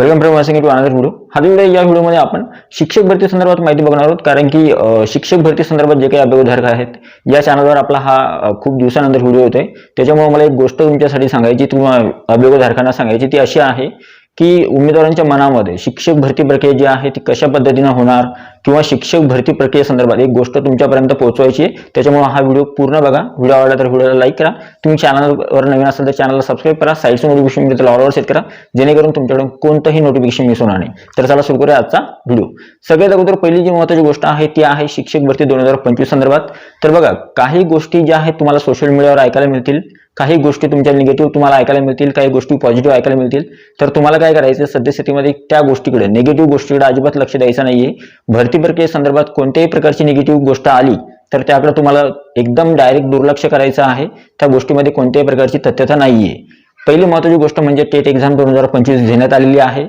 Welcome from वासिंग to another video हा video या व्हिडिओमध्ये आपण शिक्षक भरती संदर्भात माहिती बघणार आहोत कारण की शिक्षक भरती संदर्भात जे काही अभ्यासधारक आहेत या चॅनलवर आपला हा खूप दिवसानंतर व्हिडिओ येतोय. त्याच्यामुळे मला एक गोष्ट तुमच्यासाठी सांगायची तुम्हाला अभ्यासधारकांना सांगायची ती अशी आहे की उमेदवारांच्या मनामध्ये शिक्षक भरती प्रक्रिया जी आहे ती कशा पद्धतीनं होणार किंवा शिक्षक भरती प्रक्रियेसंदर्भात एक गोष्ट तुमच्यापर्यंत पोहोचवायची आहे. त्याच्यामुळे हा व्हिडिओ पूर्ण बघा. व्हिडिओ आवडला तर व्हिडिओला लाईक करा. तुम्ही चॅनलवर नवीन असेल तर चॅनलला सबस्क्राईब करा. साईडचं नोटिफिकेशन मिळेल ऑलवर सेट करा. जेणेकरून तुमच्याकडून कोणतंही नोटिफिकेशन मिस होणार नाही. तर चला सुरू करूया आजचा व्हिडिओ. सगळ्यात अगोदर पहिली जी महत्वाची गोष्ट आहे ती आहे शिक्षक भरती दोन हजार पंचवीस संदर्भात. तर बघा काही गोष्टी ज्या आहेत तुम्हाला सोशल मीडियावर ऐकायला मिळतील. काही गोष्टी तुमच्या निगेटिव्ह तुम्हाला ऐकायला मिळतील. काही गोष्टी पॉझिटिव्ह ऐकायला मिळतील. तर तुम्हाला काय करायचं सद्यस्थितीमध्ये त्या गोष्टीकडे निगेटिव्ह गोष्टीकडे अजिबात लक्ष द्यायचं नाहीये. भरती प्रक्रियेसंदर्भात कोणत्याही प्रकारची निगेटिव्ह गोष्ट आली तर त्याकडे तुम्हाला एकदम डायरेक्ट दुर्लक्ष करायचं आहे. त्या गोष्टीमध्ये कोणत्याही प्रकारची तथ्यता नाहीये. पहिली महत्वाची गोष्ट म्हणजे टेट एक्झाम दोन हजार पंचवीस घेण्यात आलेली आहे.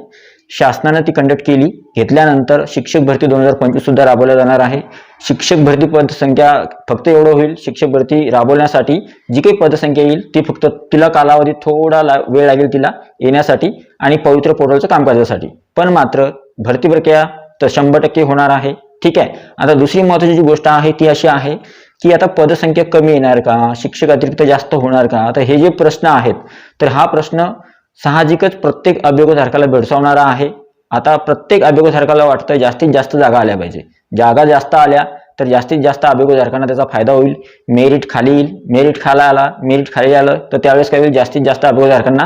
शासनानं ती कंडक्ट केली. घेतल्यानंतर शिक्षक भरती दोन हजार पंचवीस सुद्धा राबवल्या जाणार आहे. शिक्षक भरती पदसंख्या फक्त एवढं होईल. शिक्षक भरती राबवण्यासाठी जी काही पदसंख्या येईल ती फक्त तिला कालावधी थोडा ला- वेळ लागेल तिला येण्यासाठी आणि पवित्र पोर्टलचं कामकाजासाठी. पण मात्र भरती प्रक्रिया तर शंभर टक्के होणार आहे. ठीक आहे? आता दुसरी महत्वाची जी गोष्ट आहे ती अशी आहे की आता पदसंख्या कमी येणार का? शिक्षक अतिरिक्त जास्त होणार का? आता हे जे प्रश्न आहेत तर हा प्रश्न साहजिकच प्रत्येक अभियोगधारकाला भेडसावणारा आहे. आता प्रत्येक अभियोगधारकाला वाटतं जास्तीत जास्त जागा आल्या पाहिजे. जागा जास्त आल्या तर जास्तीत जास्त अभियोगधारकांना त्याचा फायदा होईल. मेरिट खाली येईल. मेरिट खाला आला मेरिट खाली आलं तर त्यावेळेस काय होईल? जास्तीत जास्त अभियोगधारकांना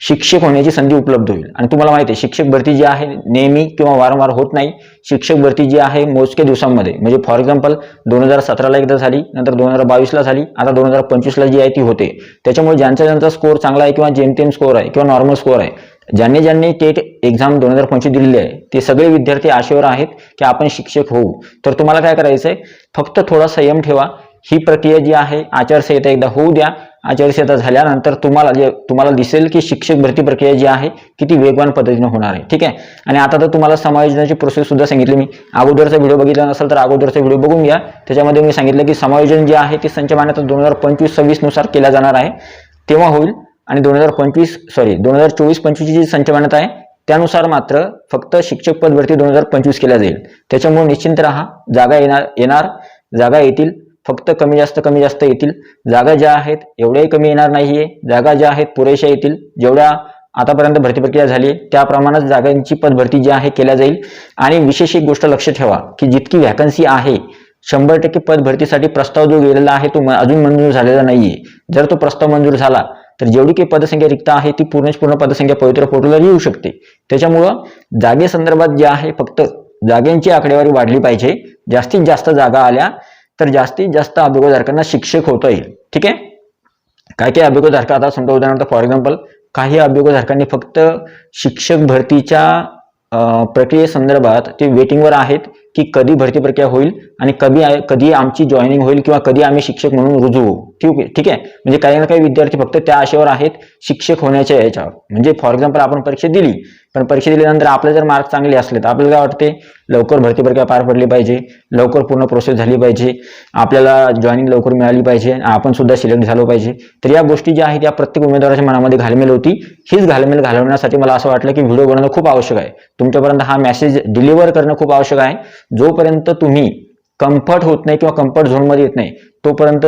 शिक्षक होण्याची संधी उपलब्ध होईल. आणि तुम्हाला माहिती आहे शिक्षक भरती जी आहे नेहमी किंवा वारंवार होत नाही. शिक्षक भरती जी आहे मोजक्या दिवसांमध्ये. म्हणजे फॉर एक्झाम्पल दोन हजार सतराला एकदा झाली नंतर दोन हजार बावीसला झाली आता दोन हजार पंचवीसला जी आहे ती होते. त्याच्यामुळे ज्यांचा ज्यांचा स्कोअर चांगला आहे किंवा जेमतेम स्कोअर आहे किंवा नॉर्मल स्कोअर आहे ज्यांनी ज्यांनी टेट एक्झाम दोन हजार पंचवीस दिलेली आहे ते सगळे विद्यार्थी आशेवर आहेत की आपण शिक्षक होऊ. तर तुम्हाला काय करायचं आहे फक्त थोडा संयम ठेवा. ही प्रक्रिया जी आहे आचारसंहिता एकदा होऊ द्या. आचारसंहिता झाल्यानंतर तुम्हाला जे तुम्हाला दिसेल की शिक्षक भरती प्रक्रिया जी आहे किती वेगवान पद्धतीने होणार आहे. ठीक आहे? आणि आता तर तुम्हाला समायोजनाची प्रोसेस सुद्धा सांगितली मी. अगोदरचा व्हिडिओ बघितला नसेल तर अगोदरचा व्हिडिओ बघून घ्या. त्याच्यामध्ये मी सांगितलं की समायोजन जे आहे ते संच मान्यता दोन हजार पंचवीस सव्वीसनुसार नुसार केल्या जाणार आहे. तेव्हा होईल आणि दोन हजार पंचवीस सॉरी दोन हजार चोवीस पंचवीसची जी संच मान्यता आहे त्यानुसार मात्र फक्त शिक्षक पदवरती दोन हजार पंचवीस केल्या जाईल. त्याच्यामुळे निश्चिंत राहा. जागा येणार येणार. जागा येतील. फक्त कमी जास्त कमी जास्त येतील. जागा ज्या आहेत एवढ्याही कमी येणार नाहीये. जागा ज्या आहेत पुरेशा येतील. जेवढ्या आतापर्यंत भरती प्रक्रिया झाली त्याप्रमाणेच जागांची पदभरती जी आहे केल्या जाईल. आणि विशेष एक गोष्ट लक्ष ठेवा की जितकी व्हॅकन्सी आहे शंभर टक्के पदभरतीसाठी प्रस्ताव जो गेलेला आहे तो अजून मंजूर झालेला नाहीये. जर तो प्रस्ताव मंजूर झाला तर जेवढी काही पदसंख्या रिक्त आहे ती पूर्णच पूर्ण पदसंख्या पवित्र पोर्टलवर येऊ शकते. त्याच्यामुळं जागेसंदर्भात जे आहे फक्त जागेंची आकडेवारी वाढली पाहिजे. जास्तीत जास्त जागा आल्या तर जास्तीत जास्त अभियोगधारकांना शिक्षक होता येईल. ठीक आहे? काय काय अभियोगधारक आता समजा उदाहरणार्थ फॉर एक्झाम्पल काही अभियोगधारकांनी फक्त शिक्षक भरतीच्या प्रक्रियेसंदर्भात ते वेटिंगवर आहेत की कधी भरती प्रक्रिया होईल आणि कधी कधी आमची जॉईनिंग होईल किंवा कधी आम्ही शिक्षक म्हणून रुजू होऊ. ठीक आहे? ठीक आहे? म्हणजे काही ना काही विद्यार्थी फक्त त्या आशेवर आहेत शिक्षक होण्याच्या याच्यावर. म्हणजे फॉर एक्झाम्पल आपण परीक्षा दिली. पण परीक्षा दिल्यानंतर आपले जर मार्क चांगले असले तर आपल्याला काय वाटते? लवकर भरती प्रक्रिया पार पडली पाहिजे लवकर पूर्ण प्रोसेस झाली पाहिजे आपल्याला जॉईनिंग लवकर मिळाली पाहिजे आपण सुद्धा सिलेक्ट झालो पाहिजे. तर या गोष्टी ज्या आहेत त्या प्रत्येक उमेदवाराच्या मनामध्ये घालमेल होती. हीच घालमेल घालवण्यासाठी मला असं वाटलं की व्हिडिओ बनवणं खूप आवश्यक आहे. तुमच्यापर्यंत हा मेसेज डिलिव्हर करणं खूप आवश्यक आहे. जोपर्यंत तुम्ही कम्फर्ट होत नाही किंवा कम्फर्ट झोनमध्ये येत नाही तोपर्यंत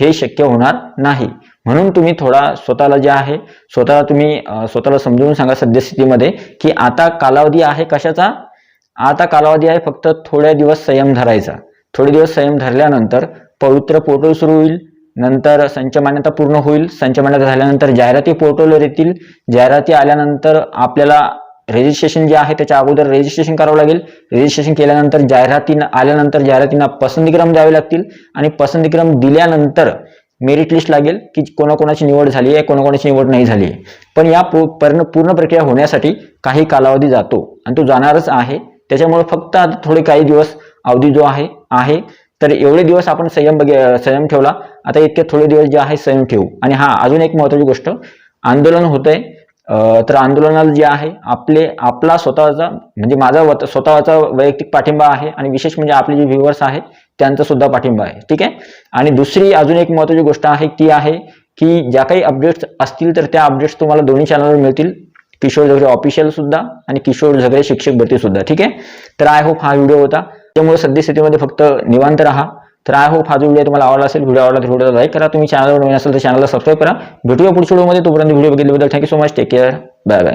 हे शक्य होणार नाही. म्हणून तुम्ही थोडा स्वतःला जे आहे स्वतःला तुम्ही स्वतःला समजून सांगा सद्यस्थितीमध्ये की आता कालावधी आहे कशाचा? आता कालावधी आहे फक्त थोड्या दिवस संयम धरायचा. थोडे दिवस संयम धरल्यानंतर पवित्र पोर्टल सुरू होईल नंतर संच मान्यता पूर्ण होईल संच मान्यता झाल्यानंतर जाहिराती पोर्टलवर येतील. जाहिराती आल्यानंतर आपल्याला रजिस्ट्रेशन जे आहे त्याच्या अगोदर रजिस्ट्रेशन करावं लागेल. रजिस्ट्रेशन केल्यानंतर जाहिरातीनं आल्यानंतर जाहिरातींना पसंतीक्रम द्यावे लागतील आणि पसंतीक्रम दिल्यानंतर मेरिट लिस्ट लागेल की कोणाकोणाची निवड झाली आहे कोणाकोणाची निवड नाही झाली आहे. पण या पूर्ण प्रक्रिया होण्यासाठी काही कालावधी जातो आणि तो जाणारच आहे. त्याच्यामुळे फक्त आता थोडे काही दिवस अवधी जो आहे आहे. तर एवढे दिवस आपण संयम बघे संयम ठेवला. आता इतके थोडे दिवस जे आहे संयम ठेवू. आणि हा अजून एक महत्वाची गोष्ट. आंदोलन होतंय. तर आंदोलनाला जे आहे आपले आपला स्वतःचा म्हणजे माझा स्वतःचा वैयक्तिक पाठिंबा आहे आणि विशेष म्हणजे आपले जे व्ह्युअर्स आहेत त्यांचा सुद्धा पाठिंबा आहे. ठीक आहे? आणि दुसरी अजून एक महत्वाची गोष्ट आहे ती आहे की ज्या काही अपडेट्स असतील तर त्या अपडेट्स तुम्हाला दोन्ही चॅनलवर मिळतील. किशोर झगडे ऑफिशियल सुद्धा आणि किशोर झगडे शिक्षक भरती सुद्धा. ठीक आहे? तर आय होप हा व्हिडिओ होता. त्यामुळे सद्यस्थितीमध्ये फक्त निवांत राहा. तर आय होप हा जो व्हिडिओ तुम्हाला आवडला असेल व्हिडिओ आवडला तर व्हिडिओ लाईक करा. तुम्ही चॅनलवर नवीन असेल तर चॅनलला सबस्क्राईब करा. भेटूया पुढच्या व्हिडिओमध्ये तोपर्यंत video बघितल्याबद्दल thank you so much take care bye bye